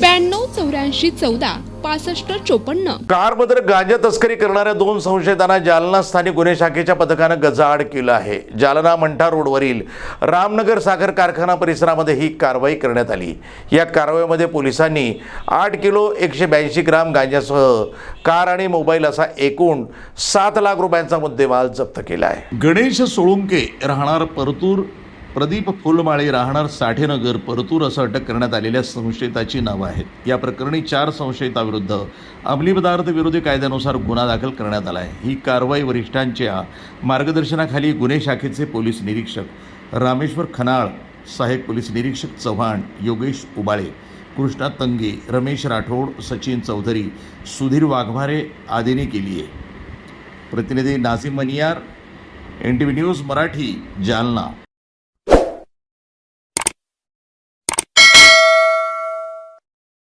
ब्याण्णव चौऱ्याऐंशी चौदा पासष्ट चोपन्न. कारमध्ये गांजा तस्करी करणाऱ्या दोन संशयितांना जालना स्थानिक गुन्हे शाखेच्या पथकानं गजाआड केलं आहे. जालना मंठा रोडवरील रामनगर साखर कारखाना परिसरामध्ये ही कारवाई करण्यात आली. या कारवाईमध्ये पोलिसांनी आठ किलो एकशे ब्याऐंशी ग्राम गांजासह कार आणि मोबाईल असा एकूण सात लाख रुपयांचा मुद्देमाल जप्त केला आहे. गणेश सोळुंके राहणार परतूर प्रदीप फुलमाळे राहणार साठेनगर परतूर असं अटक करण्यात आलेल्या संशयिताची नावं आहेत. या प्रकरणी चार संशयिताविरुद्ध अंमली पदार्थ विरोधी कायद्यानुसार गुन्हा दाखल करण्यात आला आहे. ही कारवाई वरिष्ठांच्या मार्गदर्शनाखाली गुन्हे शाखेचे पोलीस निरीक्षक रामेश्वर खनाळ सहाय्यक पोलीस निरीक्षक चव्हाण योगेश उबाळे कृष्णा तंगे रमेश राठोड सचिन चौधरी सुधीर वाघमारे आदींनी केली आहे. प्रतिनिधी Nazim Maniyar N T V news Marathi Jalna.